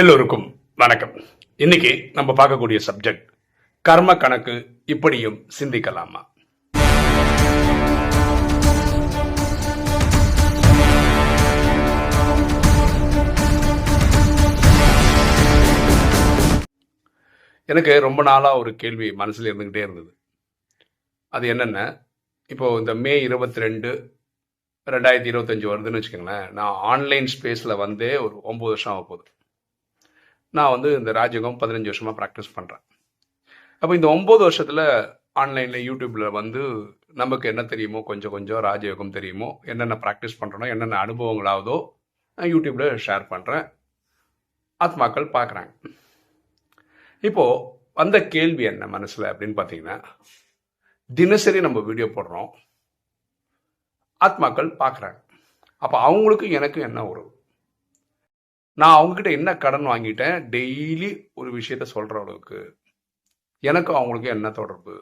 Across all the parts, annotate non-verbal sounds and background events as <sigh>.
எல்லோருக்கும் வணக்கம். இன்னைக்கு நம்ம பார்க்கக்கூடிய சப்ஜெக்ட் கர்ம கணக்கு இப்படியும் சிந்திக்கலாமா? எனக்கு ரொம்ப நாளாக ஒரு கேள்வி மனசில் இருந்துக்கிட்டே இருந்தது. அது என்னென்ன இப்போ இந்த மே இருபத்தி ரெண்டு ரெண்டாயிரத்தி இருபத்தஞ்சி வருதுன்னு வச்சுக்கோங்களேன் நான் ஆன்லைன் ஸ்பேஸில் வந்தே ஒரு ஒம்பது வருஷம் ஆக போகுது நான் வந்து இந்த ராஜயோகம் பதினஞ்சு வருஷமாக ப்ராக்டிஸ் பண்ணுறேன் அப்போ இந்த ஒம்பது வருஷத்தில் ஆன்லைனில் யூடியூப்பில் வந்து நமக்கு என்ன தெரியுமோ கொஞ்சம் கொஞ்சம் ராஜயோகம் தெரியுமோ என்னென்ன ப்ராக்டிஸ் பண்ணுறனோ என்னென்ன அனுபவங்களாவதோ நான் யூடியூப்பில் ஷேர் பண்ணுறேன் ஆத்மாக்கள் பார்க்குறாங்க. இப்போது வந்த கேள்வி என்ன மனசில் அப்படின்னு பார்த்தீங்கன்னா தினசரி நம்ம வீடியோ போடுறோம் ஆத்மாக்கள் பார்க்குறாங்க. அப்போ அவங்களுக்கும் எனக்கும் என்ன உறவு? நான் அவங்கக்கிட்ட என்ன கடன் வாங்கிட்டேன் டெய்லி ஒரு விஷயத்த சொல்கிற அளவுக்கு எனக்கும் அவங்களுக்கும் என்ன தொடர்பு?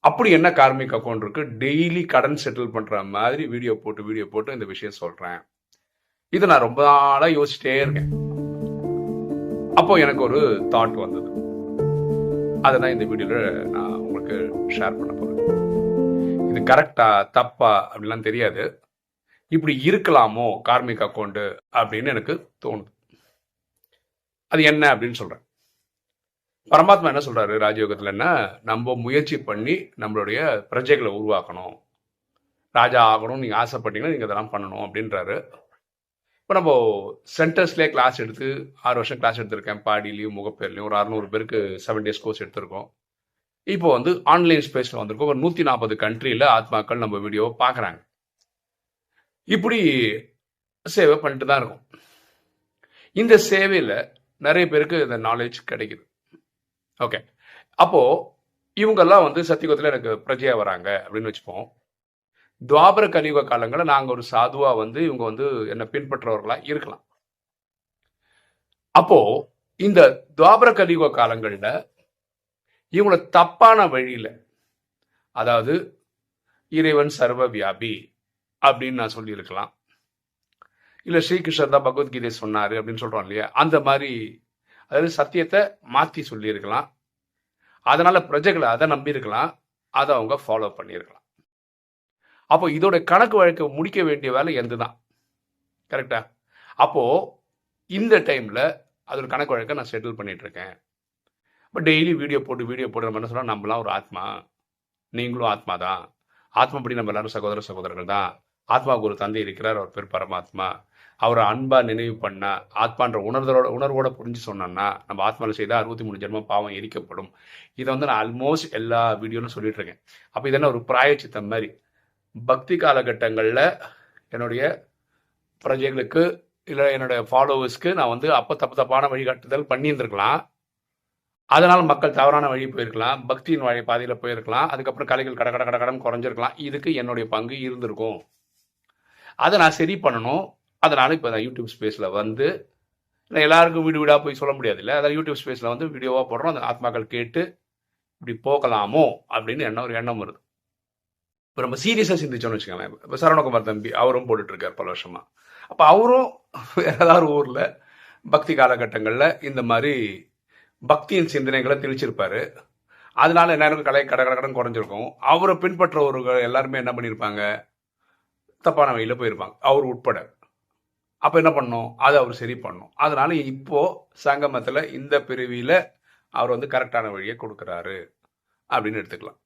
அப்படி என்ன கார்மிக் அக்கௌண்ட் இருக்கு? டெய்லி கடன் செட்டில் பண்ணுற மாதிரி வீடியோ போட்டு வீடியோ போட்டு இந்த விஷயம் சொல்கிறேன் இதை நான் ரொம்ப நாளாக யோசிச்சிட்டே இருக்கேன். அப்போ எனக்கு ஒரு தாட் வந்தது. அதை நான் இந்த வீடியோவில் நான் உங்களுக்கு ஷேர் பண்ண போகிறேன் இது கரெக்டா தப்பா அப்படிலாம் தெரியாது. இப்படி இருக்கலாமோ கார்மிக் அக்கௌண்ட் அப்படின்னு எனக்கு தோணுது. அது என்ன அப்படின்னு சொல்கிறேன் பரமாத்மா என்ன சொல்கிறாரு ராஜயோகத்துல என்ன? நம்ம முயற்சி பண்ணி நம்மளுடைய பிரஜைகளை உருவாக்கணும். ராஜா ஆகணும் நீங்கள் ஆசைப்பட்டீங்கன்னா நீங்கள் இதெல்லாம் பண்ணணும் அப்படின்றாரு. இப்போ நம்ம சென்டர்ஸ்லேயே கிளாஸ் எடுத்து ஆறு வருஷம் கிளாஸ் எடுத்திருக்கேன். பாடிலையும் முகப்பேர்லையும் ஒரு அறுநூறு பேருக்கு செவன் டேஸ் கோர்ஸ் எடுத்திருக்கோம். இப்போ வந்து ஆன்லைன் ஸ்பேஸில் வந்திருக்கோம். ஒரு நூற்றி நாற்பது கண்ட்ரியில் ஆத்மாக்கள் நம்ம வீடியோவை பார்க்குறாங்க. இப்படி சேவை பண்ணிட்டு தான் இருக்கும். இந்த சேவையில் நிறைய பேருக்கு இந்த நாலேஜ் கிடைக்குது. ஓகே அப்போ இவங்கெல்லாம் வந்து சத்தியகுதத்தில் எனக்கு பிரஜையா வராங்க அப்படின்னு வச்சுப்போம். துவாபர கலியுக காலங்களில் நாங்கள் ஒரு சாதுவாக வந்து இவங்க வந்து என்னை பின்பற்றவர்களாக இருக்கலாம். அப்போ இந்த துவாபர கலியுக காலங்களில் இவங்கள தப்பான வழியில் அதாவது இறைவன் சர்வ வியாபி அப்படின்னு நான் சொல்லியிருக்கலாம். இல்லை ஸ்ரீகிருஷ்ணர் தான் பகவத்கீதை சொன்னார் அப்படின்னு சொல்கிறோம் இல்லையா? அந்த மாதிரி அதாவது சத்தியத்தை மாற்றி சொல்லியிருக்கலாம். அதனால் பிரஜைகளை அதை நம்பியிருக்கலாம். அதை அவங்க ஃபாலோ பண்ணியிருக்கலாம். அப்போ இதோட கணக்கு வழக்கை முடிக்க வேண்டிய வேலை எந்த தான் கரெக்டா அப்போது இந்த டைமில் அதோட கணக்கு வழக்கை நான் செட்டில் பண்ணிகிட்ருக்கேன் இப்போ டெய்லி வீடியோ போட்டு வீடியோ போட்டு நம்ம என்ன சொன்னால் நம்மளாம் ஒரு ஆத்மா. நீங்களும் ஆத்மா தான் ஆத்மா படி நம்ம எல்லாரும் சகோதர சகோதரர்கள் தான் ஆத்மாவுக்கு ஒரு தந்தை இருக்கிறார் அவர் பேர் பரமாத்மா. அவரை அன்பாக நினைவு பண்ணா ஆத்மான்ற உணர்தலோட உணர்வோட புரிஞ்சு சொன்னேன்னா நம்ம ஆத்மாவில் செய்தால் அறுபத்தி மூணு ஜென்மம் பாவம் எரிக்கப்படும். இதை வந்து நான் ஆல்மோஸ்ட் எல்லா வீடியோலும் சொல்லிட்டு இருக்கேன். அப்போ இதெல்லாம் ஒரு பிராயச்சித்தம் மாதிரி. பக்தி காலகட்டங்களில் என்னுடைய பிரஜைகளுக்கு இல்லை என்னுடைய ஃபாலோவர்ஸ்க்கு நான் வந்து அப்போ தப்பு தப்பான வழிகாட்டுதல் பண்ணியிருந்திருக்கலாம். அதனால் மக்கள் தவறான வழி போயிருக்கலாம் பக்தியின் வழி பாதையில் போயிருக்கலாம் அதுக்கப்புறம் கலைகள் கட கட கட கடன் குறைஞ்சிருக்கலாம். இதுக்கு என்னுடைய பங்கு இருந்திருக்கும். அதை நான் சரி பண்ணணும். அதனால் இப்போ நான் யூடியூப் ஸ்பேஸில் வந்து நான் எல்லாருக்கும் வீடு வீடாக போய் சொல்ல முடியாது இல்லை அதான் யூடியூப் ஸ்பேஸில் வந்து வீடியோவாக போடுறோம். அந்த ஆத்மாக்கள் கேட்டு இப்படி போகலாமோ அப்படின்னு என்ன ஒரு எண்ணம் வருது. இப்போ நம்ம சீரியஸாக சிந்திச்சோம்னு வச்சுக்கோங்களேன். இப்போ சரவணகுமார் தம்பி அவரும் போட்டுட்டு இருக்கார் பல வருஷமாக அப்போ அவரும் வேற ஏதாவது ஊரில் பக்தி காலகட்டங்களில் இந்த மாதிரி பக்தியின் சிந்தனைகளை தெளிச்சிருப்பாரு. அதனால எல்லாருக்கும் கலை கட கட கடன் குறைஞ்சிருக்கும். அவரை பின்பற்றவர்கள் எல்லாருமே என்ன பண்ணியிருப்பாங்க தப்பான வழியில் போயிருப்பாங்க. அவர் உட்பட. அப்போ என்ன பண்ணோம் அதை அவர் சரி பண்ணும் அதனால இப்போ சங்கமத்தில் இந்த பிரிவியில் அவர் வந்து கரெக்டான வழியை கொடுக்குறாரு. அப்படின்னு எடுத்துக்கலாம்.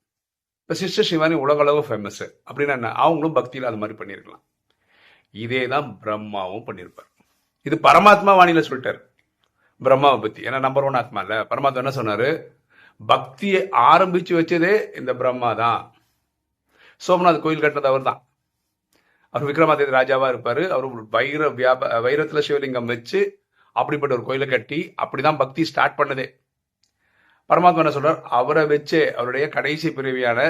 இப்போ சிஸ்டர் சிவானி உலகளவு ஃபேமஸ்ஸு அப்படின்னா என்ன? அவங்களும் பக்தியில் அது மாதிரி பண்ணியிருக்கலாம். இதே தான் பிரம்மாவும் பண்ணியிருப்பார். இது பரமாத்மா வாணியில் சொல்லிட்டார். பிரம்மாவை பற்றி ஏன்னா நம்பர் ஒன் ஆத்மா இல்லை. பரமாத்மா என்ன சொன்னார்? பக்தியை ஆரம்பித்து வச்சதே இந்த பிரம்மா தான். சோமநாத் கோயில் கட்டினது அவர் தான் அவர் விக்ரமாதித்ய ராஜாவா இருப்பாரு. அவர் ஒரு வைர வியாப வைரத்துல சிவலிங்கம் வச்சு அப்படிப்பட்ட ஒரு கோயிலை கட்டி அப்படிதான் பக்தி ஸ்டார்ட் பண்ணதே. பரமாத்மா என்ன சொல்றார்? அவரை வச்சு அவருடைய கடைசி பிரிவியான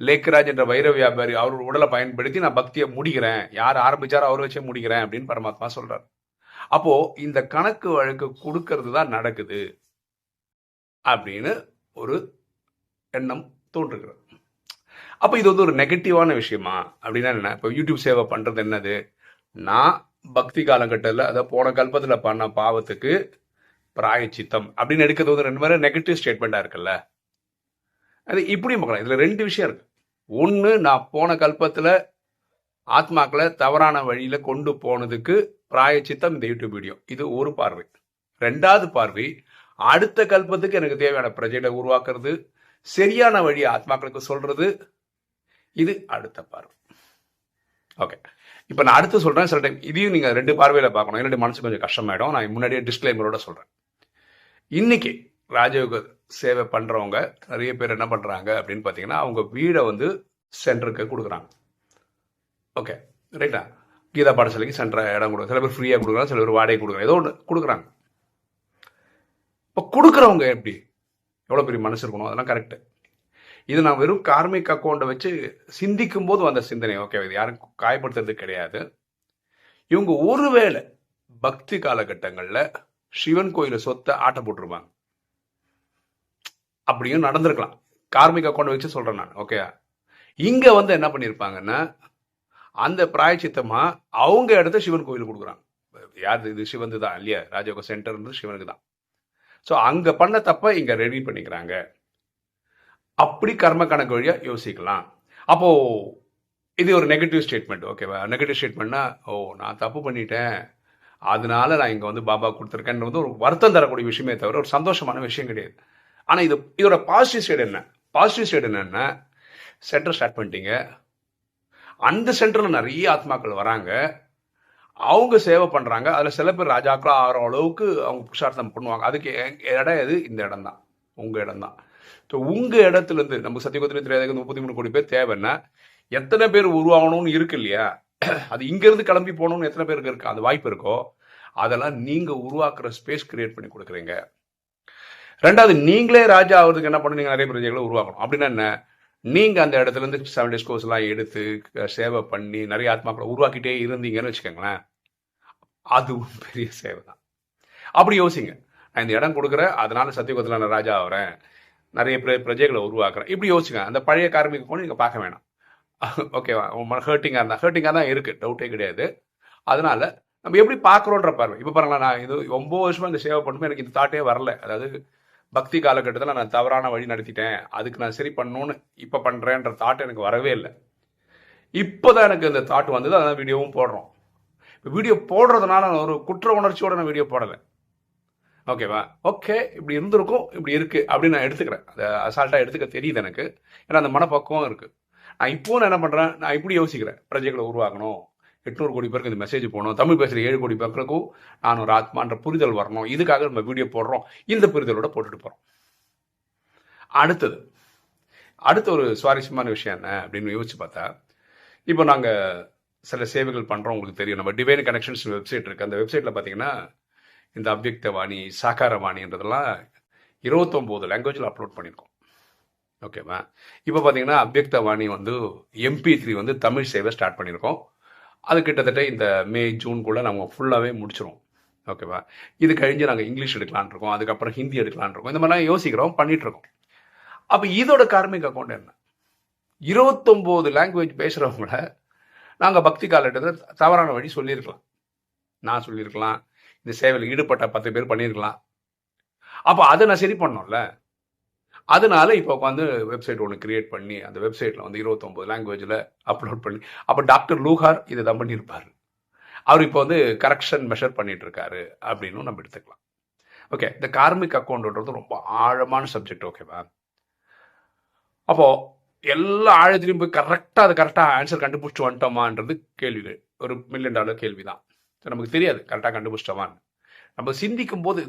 லேக்கராஜ் என்ற வைர வியாபாரி அவர் உடலை பயன்படுத்தி நான் பக்தியை முடிக்கிறேன். யார் ஆரம்பிச்சாரோ அவரை வச்சே முடிக்கிறேன் அப்படின்னு பரமாத்மா சொல்றார். அப்போ இந்த கணக்கு வழக்கு கொடுக்கறது தான் நடக்குது அப்படின்னு ஒரு எண்ணம் தோன்றுகிறது. அப்போ இது வந்து ஒரு நெகட்டிவான விஷயமா? அப்படின்னா என்ன? இப்போ யூடியூப் சேவை பண்ணுறது என்னது? நான் பக்தி காலகட்டத்தில் அதாவது போன கல்பத்தில் பண்ண பாவத்துக்கு பிராயச்சித்தம் அப்படின்னு எடுக்கிறது வந்து ரெண்டு பேரும் நெகட்டிவ் ஸ்டேட்மெண்ட்டாக இருக்குல்ல? அது இப்படியும் பார்க்கலாம். இதில் ரெண்டு விஷயம் இருக்கு. ஒன்று நான் போன கல்பத்தில் ஆத்மாக்களை தவறான வழியில் கொண்டு போனதுக்கு பிராயச்சித்தம் இந்த யூடியூப் வீடியோ இது ஒரு பார்வை. ரெண்டாவது பார்வை அடுத்த கல்பத்துக்கு எனக்கு தேவையான பிரஜைகளை உருவாக்குறது சரியான வழி ஆத்மாக்களுக்கு சொல்றது இது அடுத்த பார்வை. ஓகே இப்போ நான் அடுத்து சொல்றேன் சில டைம் இதையும் நீங்க ரெண்டு பார்வையில பார்க்கணும். என்னுடைய மனசு கொஞ்சம் கஷ்டமாயிடும். நான் முன்னாடியே டிஸ்க்ளைமரோட சொல்றேன். இன்னைக்கு ராஜயோக சேவை பண்றவங்க நிறைய பேர் என்ன பண்றாங்க அப்படின்னு பார்த்தீங்கன்னா அவங்க வீடை வந்து சென்டருக்கு கொடுக்குறாங்க. ஓகே ரைட்டா கீதா பாடசாலைக்கு சென்டரை இடம் கொடுக்குறாங்க. சில பேர் ஃப்ரீயாக கொடுக்குறாங்க சில பேர் வாடகை கொடுக்குறாங்க. ஏதோ ஒன்று கொடுக்குறாங்க. இப்போ கொடுக்குறவங்க எப்படி? எவ்வளோ பெரிய மனசு இருக்கணும்? அதெல்லாம் கரெக்டு இது நான் வெறும் கார்மிக் அக்கௌண்ட்டை வச்சு சிந்திக்கும் போது வந்த சிந்தனை. ஓகே இது யாரும் காயப்படுத்துறது கிடையாது. இவங்க ஒருவேளை பக்தி காலகட்டங்களில் சிவன் கோயில சொத்தை ஆட்ட போட்டுருப்பாங்க. அப்படியும் நடந்திருக்கலாம். கார்மிக் அக்கௌண்ட் வச்சு சொல்கிறேன் நான். ஓகே இங்கே வந்து என்ன பண்ணியிருப்பாங்கன்னா அந்த பிராயச்சித்தமா அவங்க இடத்த சிவன் கோயில் கொடுக்குறாங்க. யார் இது? சிவந்து தான் இல்லையா? ராஜயோக சென்டர் சிவனுக்கு தான் ஸோ அங்கே பண்ண தப்ப இங்கே ரெடி பண்ணிக்கிறாங்க. அப்படி கர்ம கணக்கு வழியாக யோசிக்கலாம். அப்போது இது ஒரு நெகட்டிவ் ஸ்டேட்மெண்ட் ஓகேவா நெகட்டிவ் ஸ்டேட்மெண்ட்னா ஓ நான் தப்பு பண்ணிட்டேன். அதனால நான் இங்கே வந்து பாபா கொடுத்துருக்கேன் வந்து ஒரு வருத்தம் தரக்கூடிய விஷயமே தவிர ஒரு சந்தோஷமான விஷயம் கிடையாது. ஆனால் இது இதோட பாசிட்டிவ் சைடு என்ன? பாசிட்டிவ் சைடு என்னென்னா சென்டர் ஸ்டார்ட் பண்ணிட்டீங்க. அந்த சென்டரில் நிறைய ஆத்மாக்கள் வராங்க. அவங்க சேவை பண்ணுறாங்க அதில் சில பேர் ராஜாக்களாக ஆகிற அளவுக்கு அவங்க புருஷார்த்தம் பண்ணுவாங்க. அதுக்கு இடம் எது? இந்த இடம் தான் உங்கள் இடம் தான் ஸோ உங்கள் இடத்துல இருந்து நம்ம சத்தியகுத்திரி தெரியாத முப்பத்தி மூணு கோடி பேர் தேவைன்னா எத்தனை பேர் உருவாகணும்னு இருக்கு இல்லையா? <clears throat> அது இங்கேருந்து கிளம்பி போகணும்னு எத்தனை பேருக்கு இருக்கு? அந்த வாய்ப்பு இருக்கோ? அதெல்லாம் நீங்கள் உருவாக்குற ஸ்பேஸ் கிரியேட் பண்ணி கொடுக்குறீங்க. ரெண்டாவது நீங்களே ராஜா ஆகிறதுக்கு என்ன பண்ணுங்க நிறைய பிரஜைகளை உருவாக்கணும். அப்படின்னா என்ன? நீங்கள் அந்த இடத்துல இருந்து செவன் டேஸ் கோர்ஸ்லாம் எடுத்து சேவை பண்ணி நிறைய ஆத்மாக்களை உருவாக்கிட்டே இருந்தீங்கன்னு வச்சுக்கோங்களேன் அதுவும் பெரிய சேவை தான் அப்படி யோசிங்க. இந்த இடம் கொடுக்குறேன் அதனால சத்தியகுத்தில் நான் ராஜா ஆகிறேன் நிறைய பிர பிரஜைகளை உருவாக்குறேன் இப்படி யோசிச்சுங்க. அந்த பழைய கார்மிக கோணம் நீங்கள் பார்க்க வேணாம். ஓகேவா ஹர்ட்டிங்காக இருந்தால் ஹர்ட்டிங்காக தான் இருக்குது டவுட்டே கிடையாது. அதனால நம்ம எப்படி பார்க்குறோன்ற பார்வை இப்போ பாருங்களேன் நான் இது ஒம்பது வருஷமாக இந்த சேவை பண்ணும்போது எனக்கு இந்த தாட்டே வரல. அதாவது பக்தி காலகட்டத்தில் நான் தவறான வழி நடத்திட்டேன். அதுக்கு நான் சரி பண்ணணும்னு இப்போ பண்ணுறேன்ற தாட் எனக்கு வரவே இல்லை. இப்போ தான் எனக்கு இந்த தாட் வந்தது. அதான் வீடியோவும் போடுறோம். இப்போ வீடியோ போடுறதுனால நான் ஒரு குற்ற உணர்ச்சியோட நான் வீடியோ போடலை. ஓகேவா ஓகே இப்படி இருந்திருக்கும் இப்படி இருக்குது அப்படின்னு நான் எடுத்துக்கிறேன். அதை அசால்ட்டாக எடுத்துக்க தெரியுது எனக்கு. ஏன்னா அந்த மனப்பக்குவம் இருக்குது நான் இப்போ நான் என்ன பண்ணுறேன் நான் இப்படி யோசிக்கிறேன். பிரஜைகளை உருவாக்கணும். எட்நூறு கோடி பேருக்கு இந்த மெசேஜ் போகணும். தமிழ் பேசுகிற ஏழு கோடி பேருக்கும் நான் ஒரு ஆத்மான்ற புரிதல் வரணும். இதுக்காக நம்ம வீடியோ போடுறோம். இந்த புரிதலோட போட்டுட்டு போகிறோம் அடுத்தது. அடுத்த ஒரு சுவாரஸ்யமான விஷயம் என்ன அப்படின்னு யோசிச்சு பார்த்தா இப்போ நாங்கள் சில சேவைகள் பண்ணுறோம் உங்களுக்கு தெரியும். நம்ம டிவைன் கனெக்ஷன்ஸ் வெப்சைட் இருக்குது அந்த வெப்சைட்டில் பார்த்தீங்கன்னா இந்த அவ்யக்த வாணி சாக்கார வாணின்றதெல்லாம் இருபத்தொம்போது லாங்குவேஜில் அப்லோட் பண்ணியிருக்கோம் ஓகேவா இப்போ பார்த்தீங்கன்னா அவ்யக்த வாணி வந்து எம்பி த்ரீ வந்து தமிழ் சேவை ஸ்டார்ட் பண்ணியிருக்கோம் அது கிட்டத்தட்ட இந்த மே ஜூன்குள்ளே நம்ம ஃபுல்லாகவே முடிச்சிரும் ஓகேவா இது கழிஞ்சு நாங்கள் இங்கிலீஷ் எடுக்கலான் இருக்கோம். அதுக்கப்புறம் ஹிந்தி எடுக்கலான் இருக்கோம். இந்த மாதிரிலாம் யோசிக்கிறோம் பண்ணிட்டு இருக்கோம். அப்போ இதோட கார்மிக் அக்கௌண்ட் என்ன? இருபத்தொம்போது லாங்குவேஜ் பேசுகிறவங்கள நாங்கள் பக்தி காலகட்டத்தில் தவறான வழி சொல்லியிருக்கலாம். நான் சொல்லியிருக்கலாம். இந்த சேவையில் ஈடுபட்ட பத்து பேர் பண்ணியிருக்கலாம் அப்போ அதை நான் சரி பண்ணோம்ல. அதனால இப்போ உட்காந்து வெப்சைட் ஒன்று கிரியேட் பண்ணி அந்த வெப்சைட்டில் வந்து இருபத்தொம்போது லாங்குவேஜில் அப்லோட் பண்ணி அப்போ டாக்டர் லூஹார் இதை தான் பண்ணியிருப்பார் அவர் இப்போ வந்து கரெக்ஷன் மெஷர் பண்ணிட்டு இருக்காரு அப்படின்னு நம்ம எடுத்துக்கலாம். ஓகே இந்த கார்மிக் அக்கௌண்ட்ன்றது ரொம்ப ஆழமான சப்ஜெக்ட் ஓகேவா அப்போது எல்லா ஆழத்திலையும் போய் கரெக்டாக அது கரெக்டாக ஆன்சர் கண்டுபிடிச்சிட்டு வந்துட்டோமான்றது கேள்விகள். ஒரு மில்லியன் டாலர் கேள்வி தான் நமக்கு தெரியாது. கரெக்டாக கண்டுபிடிச்சிட்டவான்னு நம்ம சிந்திக்கும் போது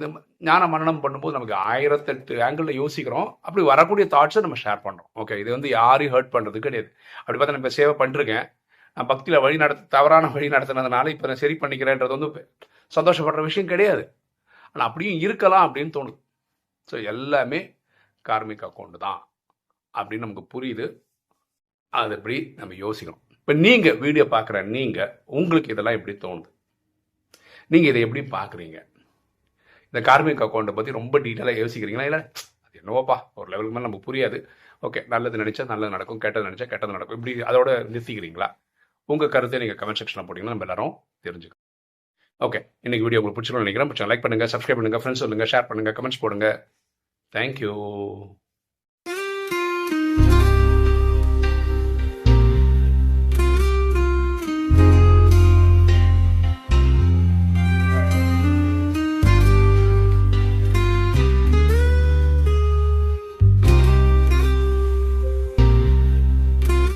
ஞான மரணம் பண்ணும்போது நமக்கு ஆயிரத்தெட்டு ஆங்கிளில் யோசிக்கிறோம். அப்படி வரக்கூடிய தாட்ஸை நம்ம ஷேர் பண்ணுறோம் ஓகே இது வந்து யாரையும் ஹர்ட் பண்ணுறது கிடையாது. அப்படி பார்த்தா நம்ம சேவை பண்ணிருக்கேன். நான் பக்தியில் வழி நடத்த தவறான வழி நடத்தினதுனால இப்போ நான் சரி பண்ணிக்கிறேன்றது வந்து சந்தோஷப்படுற விஷயம் கிடையாது. ஆனால் அப்படியும் இருக்கலாம் அப்படின்னு தோணுது. ஸோ எல்லாமே கார்மிக் அக்கௌண்ட் தான் அப்படின்னு நமக்கு புரியுது. அது எப்படி நம்ம யோசிக்கணும். இப்போ நீங்கள் வீடியோ பார்க்குற நீங்கள் உங்களுக்கு இதெல்லாம் எப்படி தோணுது? நீங்கள் இதை எப்படி பார்க்குறீங்க இந்த கார்மிக் அக்கௌண்ட்டை பற்றி ரொம்ப டீட்டெயிலாக யோசிக்கிறீங்களா? இல்லை அது என்னவோப்பா ஒரு லெவலுக்கு மேலே நமக்கு புரியாது. ஓகே நல்லது நினச்சா நல்லது நடக்கும் கெட்டது நினச்சா கெட்டது நடக்கும். இப்படி அதோட நிறுத்திக்கிறீங்களா? உங்கள் கருத்தை நீங்கள் கமெண்ட் செக்ஷனில் போட்டிங்கன்னா நம்ம எல்லாரும் தெரிஞ்சுக்கலாம். ஓகே இன்னைக்கு வீடியோ உங்களுக்கு பிடிச்சிருக்கணும்னு நினைக்கிறேன். பிடிச்சா லைக் பண்ணுங்கள் சப்ஸ்கிரைப் பண்ணுங்கள் ஃப்ரெண்ட்ஸ் சொல்லுங்கள் ஷேர் பண்ணுங்கள் கமெண்ட்ஸ் போடுங்க. தேங்க்யூ